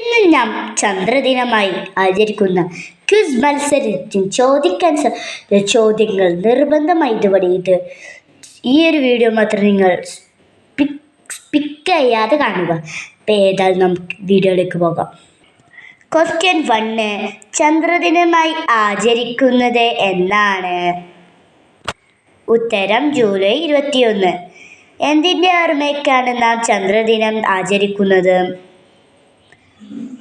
ഇന്ന് നാം ചന്ദ്രദിനമായി ആചരിക്കുന്ന ക്വിസ് മത്സരത്തിൽ ചോദിക്കാൻ ചോദ്യങ്ങൾ നിർബന്ധമായി ഇതുവരെ ഇത് ഈ ഒരു വീഡിയോ മാത്രം നിങ്ങൾ സ്പിക്ക് ചെയ്യാതെ കാണുക. അപ്പം ഏതായാലും നമുക്ക് വീഡിയോയിലേക്ക് പോകാം. ക്വസ്റ്റ്യൻ വണ്ണ് ചന്ദ്രദിനമായി ആചരിക്കുന്നത് എന്നാണ്. ഉത്തരം ജൂലൈ ഇരുപത്തിയൊന്ന്. എന്തിന്റെ ഓർമ്മയ്ക്കാണ് നാം ചന്ദ്രദിനം ആചരിക്കുന്നത്?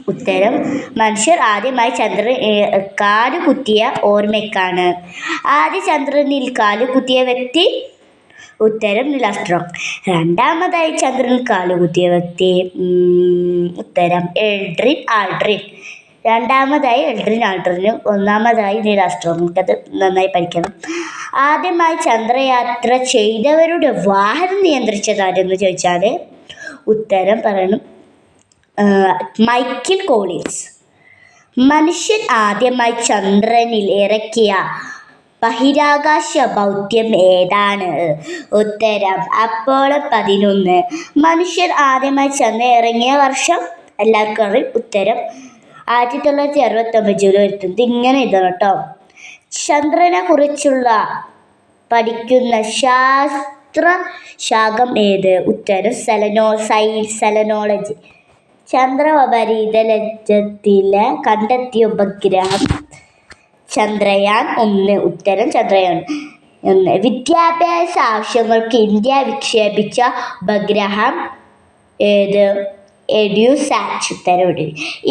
ഉത്തരം. മനുഷ്യർ ആദ്യമായി ചന്ദ്രൻ ഏ, കാൽ കുത്തിയ ഓർമ്മയ്ക്കാണ്. ആദ്യ ചന്ദ്രനിൽ കാൽ കുത്തിയ വ്യക്തി? ഉത്തരം നിലാസ്ട്രോങ് രണ്ടാമതായി ചന്ദ്രൻ കാൽ കുത്തിയ വ്യക്തി? ഉത്തരം എൽഡ്രിൻ ആൾഡ്രിൻ. രണ്ടാമതായി എൽഡ്രിൻ ആൾഡ്രിനും ഒന്നാമതായി നീലാസ്ട്രോങ് അത് നന്നായി പഠിക്കണം. ആദ്യമായി ചന്ദ്രയാത്ര ചെയ്തവരുടെ വാഹനം നിയന്ത്രിച്ചതാരെന്ന് ചോദിച്ചാൽ ഉത്തരം പറയണം. Michael Collins. മനുഷ്യൻ ആദ്യമായി ചന്ദ്രനിൽ ഇറക്കിയ ബഹിരാകാശ ബൗദ്ധ്യം ഏതാണ്? ഉത്തരം അപ്പോളോ പതിനൊന്ന്. മനുഷ്യർ ആദ്യമായി ചന്ദ്രൻ ഇറങ്ങിയ വർഷം? എല്ലാവർക്കും അറിയും ഉത്തരം ആയിരത്തി തൊള്ളായിരത്തി അറുപത്തൊമ്പത് ജൂലൈ ഇരുപത്തൊന്ന്. ഇങ്ങനെ ഇതാണ് കേട്ടോ. ചന്ദ്രനെ കുറിച്ചുള്ള പഠിക്കുന്ന ശാസ്ത്ര ശാഖം ഏത്? ഉത്തരം സെലനോ സയൻസ് സെലനോളജി. ചന്ദ്രോപരിതലത്തിലെ കണ്ടെത്തിയ ഉപഗ്രഹം ചന്ദ്രയാൻ ഒന്ന് ഉത്തരം ചന്ദ്രയാൻ ഒന്ന്. വിദ്യാഭ്യാസ ആവശ്യങ്ങൾക്ക് ഇന്ത്യ വിക്ഷേപിച്ച ഉപഗ്രഹം ഏത്? എഡ്യൂസാറ്റ് ഉത്തരവിട്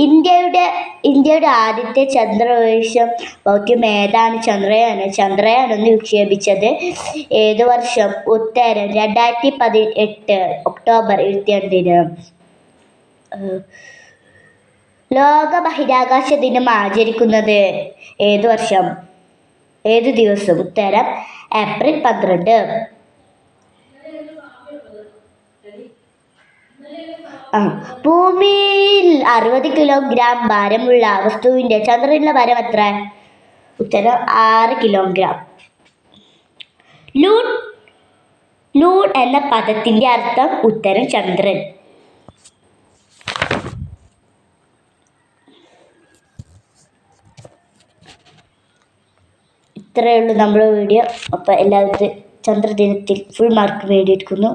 ഇന്ത്യയുടെ ഇന്ത്യയുടെ ആദ്യത്തെ ചന്ദ്രവേഷം ദൗത്യം ഏതാണ്? ചന്ദ്രയാൻ ചന്ദ്രയാൻ ഒന്ന് വിക്ഷേപിച്ചത് ഏത് വർഷം? ഉത്തരം രണ്ടായിരത്തി പതിനെട്ട് ഒക്ടോബർ ഇരുപത്തിരണ്ടിന്. ലോക ബഹിരാകാശ ദിനം ആചരിക്കുന്നത് ഏത് വർഷം? ഏത് ദിവസം? ഉത്തരം ഏപ്രിൽ പന്ത്രണ്ട്. ഭൂമിയിൽ അറുപത് കിലോഗ്രാം ഭാരമുള്ള വസ്തുവിന്റെ ചന്ദ്രനിലെ ഭാരം എത്ര? ഉത്തരം ആറ് കിലോഗ്രാം. ലൂൺ ലൂൺ എന്ന പദത്തിന്റെ അർത്ഥം ഉത്തരം ചന്ദ്രൻ. ഇത്രയേ ഉള്ളൂ നമ്മുടെ വീഡിയോ. അപ്പോൾ എല്ലാവരും ചന്ദ്രദിനത്തിൽ ഫുൾ മാർക്ക് നേടിയിരിക്കുന്നു